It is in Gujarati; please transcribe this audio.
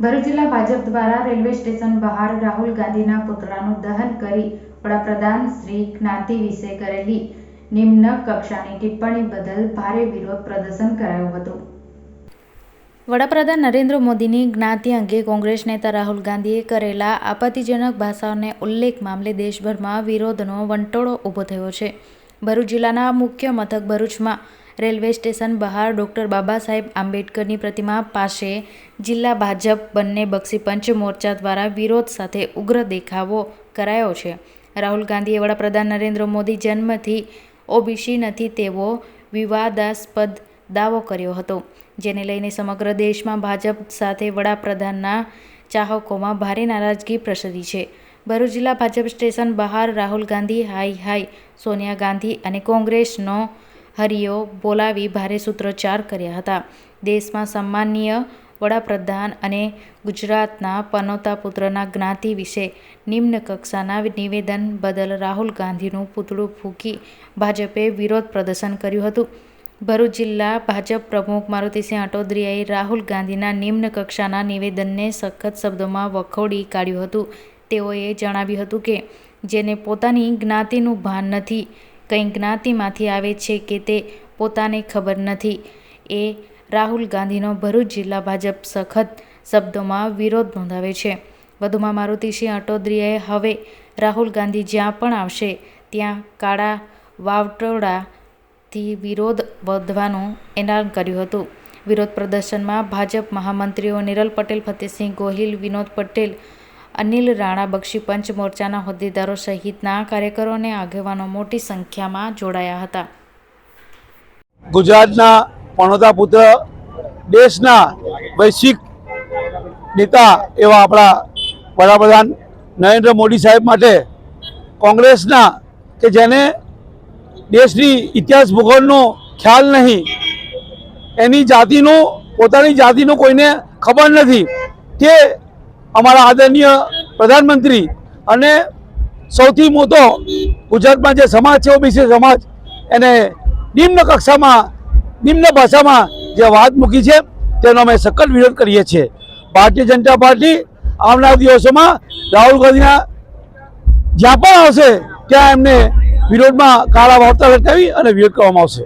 ભરૂચ જિલ્લા ભાજપ દ્વારા રેલવે સ્ટેશન બહાર રાહુલ ગાંધીના પુતળાનું દહન કરી વડાપ્રધાન શ્રી જ્ઞાતિ વિશે કરેલી નિમ્ન કક્ષાની ટિપ્પણી બદલ ભારે વિરોધ પ્રદર્શન કરાયું હતું. વડાપ્રધાન નરેન્દ્ર મોદીની જ્ઞાતિ અંગે કોંગ્રેસ નેતા રાહુલ ગાંધીએ કરેલા આપત્તિજનક ભાષાઓને ઉલ્લેખ મામલે દેશભરમાં વિરોધનો વંટોળો ઊભો થયો છે. ભરૂચ જિલ્લાના મુખ્ય મથક ભરૂચમાં રેલવે સ્ટેશન બહાર ડૉક્ટર બાબા સાહેબ આંબેડકરની પ્રતિમા પાસે જિલ્લા ભાજપ બંને બક્ષી પંચ મોરચા દ્વારા વિરોધ સાથે ઉગ્ર દેખાવો કરાયો છે. રાહુલ ગાંધીએ વડાપ્રધાન નરેન્દ્ર મોદી જન્મથી ઓબીસી નથી તેવો વિવાદાસ્પદ દાવો કર્યો હતો. જેને લઈને સમગ્ર દેશમાં ભાજપ સાથે વડાપ્રધાનના ચાહકોમાં ભારે નારાજગી પ્રસરી છે. ભરૂચ જિલ્લા ભાજપ સ્ટેશન બહાર રાહુલ ગાંધી હાઈ હાઈ સોનિયા ગાંધી અને કોંગ્રેસનો હરિયો બોલાવી ભારે સૂત્રોચ્ચાર કર્યા હતા. દેશમાં સન્માનીય વડાપ્રધાન અને ગુજરાતના પનોતા પુત્રના જ્ઞાતિ વિશે નિમ્ન કક્ષાના નિવેદન બદલ રાહુલ ગાંધીનું પૂતળું ફૂંકી ભાજપે વિરોધ પ્રદર્શન કર્યું હતું. ભરૂચ જિલ્લા ભાજપ પ્રમુખ મારુતિસિંહ અટોદરિયાએ રાહુલ ગાંધીના નિમ્ન કક્ષાના નિવેદનને સખત શબ્દોમાં વખોડી કાઢ્યું હતું. તેઓએ જણાવ્યું હતું કે જેને પોતાની જ્ઞાતિનું ભાન નથી, કઈ જ્ઞાતિમાંથી આવે છે કે તે પોતાને ખબર નથી. એ રાહુલ ગાંધીનો ભરૂચ જિલ્લા ભાજપ સખત શબ્દોમાં વિરોધ નોંધાવે છે. વધુમાં મારુતિસિંહ અટોદ્રીએ હવે રાહુલ ગાંધી જ્યાં પણ આવશે, ત્યાં કાળા વાવટોળાથી વિરોધ વધવાનું એલાન કર્યું હતું. વિરોધ પ્રદર્શનમાં ભાજપ મહામંત્રીઓ નિરલ પટેલ, ફતેહસિંહ ગોહિલ, વિનોદ પટેલ અનિલ રાણા બક્ષી પંચ મોરચાના હોદ્દેદારો સહિતના કાર્યકરો અને આગેવાનો મોટી સંખ્યામાં જોડાયા હતા. ગુજરાતના પણોતા પુત્ર, દેશના વૈશ્વિક નેતા એવા આપણા વડાપ્રધાન નરેન્દ્ર મોદી સાહેબ માટે કોંગ્રેસના કે જેને દેશની ઇતિહાસ ભૂગોળનો ખ્યાલ નહીં, એની જાતિનું, પોતાની જાતિનું કોઈને ખબર નથી. તે અમારા આદરણીય પ્રધાનમંત્રી અને સૌથી મોટો ગુજરાતમાં જે સમાજ છે, ઓબીસી સમાજ, એને નિમ્ન કક્ષામાં, નિમ્ન ભાષામાં જે વાત મૂકી છે, તેનો અમે સખત વિરોધ કરીએ છીએ. ભારતીય જનતા પાર્ટી આવનારા દિવસોમાં રાહુલ ગાંધીના જ્યાં પણ આવશે, ત્યાં એમને વિરોધમાં કાળા વાર્તા લટકાવી અને વિરોધ કરવામાં આવશે.